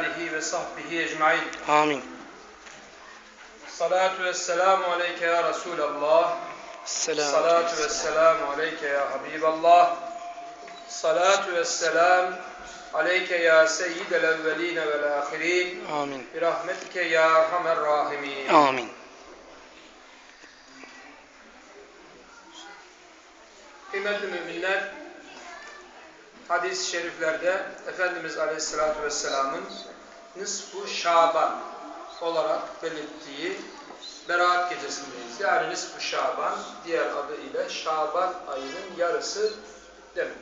آله وصحبه أجمعين Amin. الصلاة والسلام عليك يا رسول الله Selam. الصلاة والسلام عليك يا حبيب الله الصلاة والسلام عليك يا سيد الأولين والآخرين Amin. برحمتك يا أرحم الراحمين Amin. Kıymetli müminler, hadis-i şeriflerde Efendimiz Aleyhisselatü Vesselam'ın Nisfu Şaban olarak belirttiği Berat gecesindeyiz. Yani Nisfu Şaban, diğer adıyla Şaban ayının yarısı demek.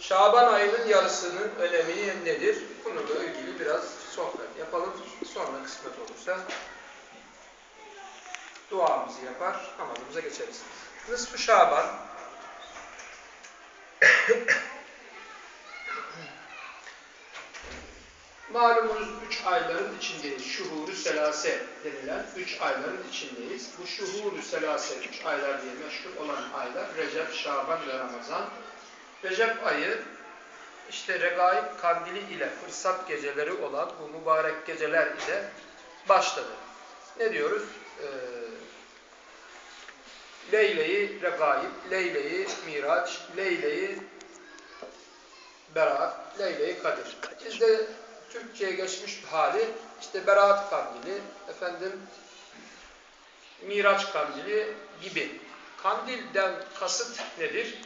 Şaban ayının yarısının önemi nedir? Bununla ilgili biraz sohbet yapalım. Sonra kısmet olursa duamızı yapar, namazımıza geçeriz. Nisfu Şaban Malumunuz üç ayların içindeyiz. Şuhuru selase denilen üç ayların içindeyiz. Bu şuhuru selase, üç aylar diye meşhur olan aylar Recep, Şaban ve Ramazan. Recep ayı işte Regaib kandili ile fırsat geceleri olan bu mübarek geceler ile başladı. Ne diyoruz? Ee, Leyle-i Regaib, Leyle-i Miraç, Leyle-i Berat, Leyle-i Kadir. Bizde Türkçe'ye geçmiş bir hali işte Berat Kandili, efendim Miraç Kandili gibi. Kandilden kasıt nedir?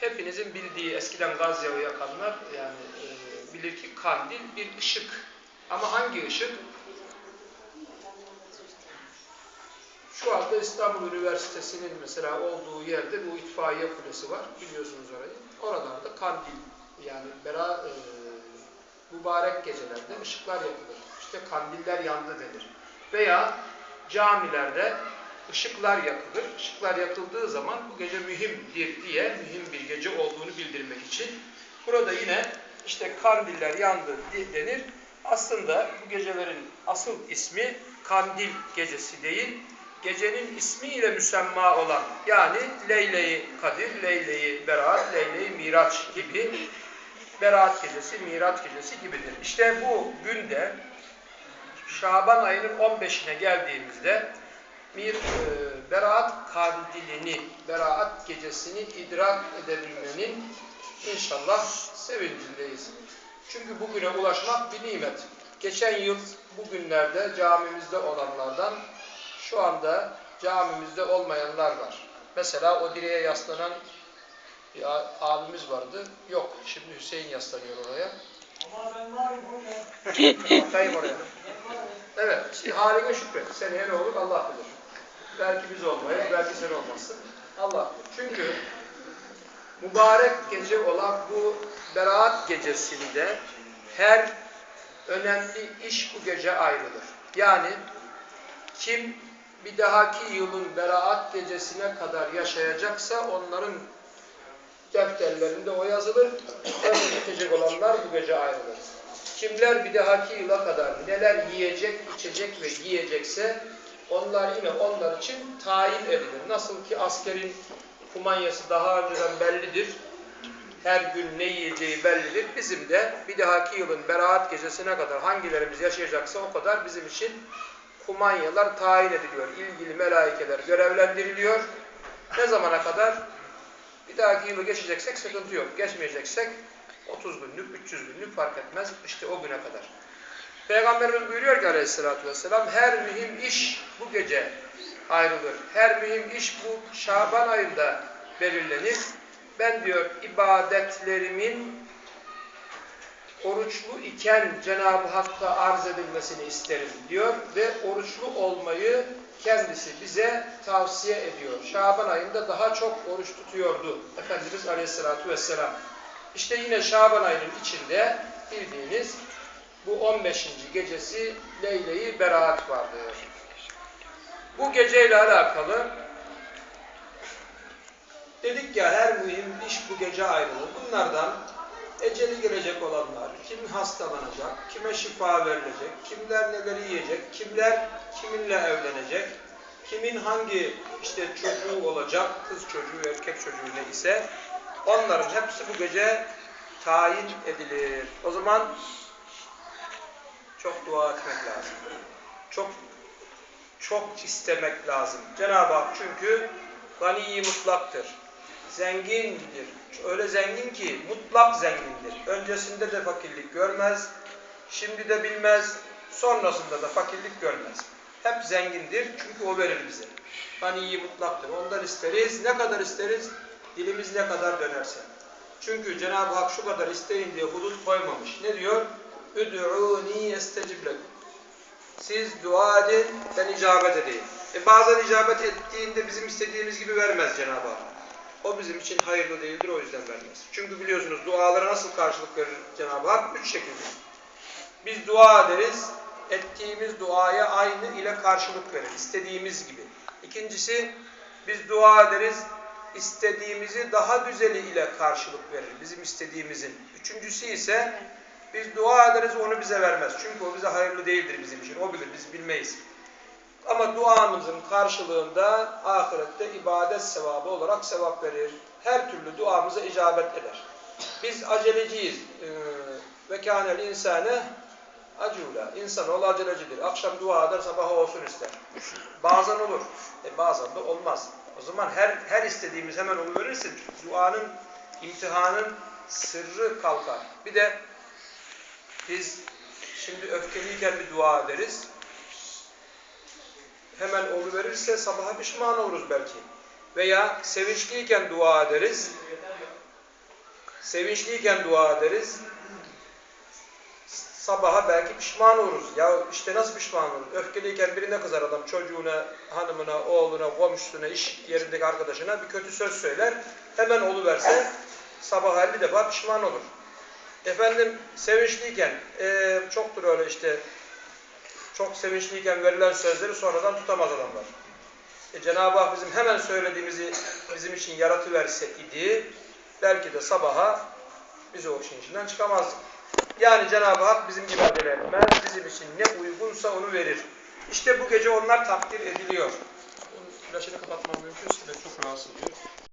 Hepinizin bildiği eskiden gaz yağı yakanlar yani e, bilir ki kandil bir ışık. Ama hangi ışık? Şu anda İstanbul Üniversitesi'nin mesela olduğu yerde bu itfaiye kulesi var. Biliyorsunuz orayı. Oralarda kandil yani bera, e, mübarek gecelerde ışıklar yapılır. İşte kandiller yandı denir. Veya camilerde ışıklar yakılır. Işıklar yakıldığı zaman bu gece mühimdir diye mühim bir gece olduğunu bildirmek için burada yine işte kandiller yandı denir. Aslında bu gecelerin asıl ismi kandil gecesi değil, gecenin ismiyle müsemma olan yani Leyle-i Kadir, Leyle-i Berat, Leyle-i Miraç gibi Berat gecesi, Miraç gecesi gibidir. İşte bu günde Şaban ayının 15'ine geldiğimizde bir e, Berat kandilini, Berat gecesini idrak edebilmenin inşallah sevincindeyiz. Çünkü bugüne ulaşmak bir nimet. Geçen yıl bugünlerde camimizde olanlardan şu anda camimizde olmayanlar var. Mesela o direğe yaslanan bir abimiz vardı. Yok. Şimdi Hüseyin yaslanıyor oraya. Ama ben varım. Bakayım oraya. Evet. Haline şükret. Seneye ne olur Allah bilir. Belki biz olmayız, belki sen olmazsın. Allah bilir. Çünkü mübarek gece olan bu Berat gecesinde her önemli iş bu gece ayrılır. Yani kim bir dahaki yılın Berat gecesine kadar yaşayacaksa onların defterlerinde o yazılır. Ömür bitecek olanlar bu gece ayrılır. Kimler bir dahaki yıla kadar neler yiyecek, içecek ve giyecekse onlar yine onlar için tayin edilir. Nasıl ki askerin kumanyası daha önceden bellidir. Her gün ne yiyeceği bellidir. Bizim de bir dahaki yılın beraat gecesine kadar hangilerimiz yaşayacaksa o kadar bizim için kumanyalar tayin ediliyor. İlgili melaikeler görevlendiriliyor. Ne zamana kadar? Bir dahaki yılı geçeceksek sıkıntı yok. Geçmeyeceksek 30 günlük, 300 günlük fark etmez. İşte o güne kadar. Peygamberimiz buyuruyor ki aleyhissalatü vesselam her mühim iş bu gece ayrılır. Her mühim iş bu Şaban ayında belirlenir. Ben diyor ibadetlerimin oruçlu iken Cenab-ı Hakk'a arz edilmesini isterim diyor ve oruçlu olmayı kendisi bize tavsiye ediyor. Şaban ayında daha çok oruç tutuyordu Efendimiz Aleyhisselatü Vesselam. İşte yine Şaban ayının içinde bildiğiniz bu 15. gecesi Leyle-i Berat vardır. Bu geceyle alakalı dedik ya her mühim iş bu gece ayrılır. Bunlardan eceli gelecek olanlar, kim hastalanacak, kime şifa verilecek, kimler neleri yiyecek, kimler kiminle evlenecek, kimin hangi işte çocuğu olacak, kız çocuğu, erkek çocuğu ne ise onların hepsi bu gece tayin edilir. O zaman Çok dua etmek lazım. Çok çok istemek lazım. Cenab-ı Hak çünkü gani mutlaktır. Zengindir. Öyle zengin ki mutlak zengindir. Öncesinde de fakirlik görmez, şimdi de bilmez, sonrasında da fakirlik görmez. Hep zengindir çünkü o verir bize. Gani mutlaktır. Ondan isteriz. Ne kadar isteriz? Dilimiz ne kadar dönerse. Çünkü Cenab-ı Hak şu kadar isteyin diye hudut koymamış. Ne diyor? Üd'ûni yestecib. Siz dua edin, ben icabet edeyim. E bazen icabet ettiğinde bizim istediğimiz gibi vermez Cenab-ı Hak. O bizim için hayırlı değildir, o yüzden vermez. Çünkü biliyorsunuz dualara nasıl karşılık verir Cenab-ı Hak? Üç şekilde. Biz dua ederiz, ettiğimiz duaya aynı ile karşılık verir, istediğimiz gibi. İkincisi, biz dua ederiz, istediğimizi daha güzeli ile karşılık verir, bizim istediğimizin. Üçüncüsü ise, biz dua ederiz, onu bize vermez. Çünkü o bize hayırlı değildir bizim için, o bilir, biz bilmeyiz. Ama duamızın karşılığında ahirette ibadet sevabı olarak sevap verir. Her türlü duamıza icabet eder. Biz aceleciyiz. Ee, Ve kânel insâne acûlâ. İnsanoğlu acelecidir. Akşam dua eder, sabah olsun ister. Bazen olur. E bazen de olmaz. O zaman her her istediğimiz hemen oluverirse duanın, imtihanın sırrı kalkar. Bir de biz şimdi öfkeliyken bir dua ederiz hemen verirse sabaha pişman oluruz belki. Veya sevinçliyken dua ederiz. Sevinçliyken dua ederiz. Sabaha belki pişman oluruz. Ya işte nasıl pişman oluruz? Öfkeliyken birine kızar adam çocuğuna, hanımına, oğluna, komşusuna, iş yerindeki arkadaşına bir kötü söz söyler. Hemen oluverse sabah 50 defa pişman olur. Efendim sevinçliyken eee çoktur öyle işte çok sevinçliyken verilen sözleri sonradan tutamaz adamlar. E, Cenab-ı Hak bizim hemen söylediğimizi bizim için yaratıverse idi, belki de sabaha bizi o işin içinden çıkamazdık. Yani Cenab-ı Hak bizim gibi acele etmez, bizim için ne uygunsa onu verir. İşte bu gece onlar takdir ediliyor. Bunun flaşını kapatmam mümkünse de çok rahatsız ediyor.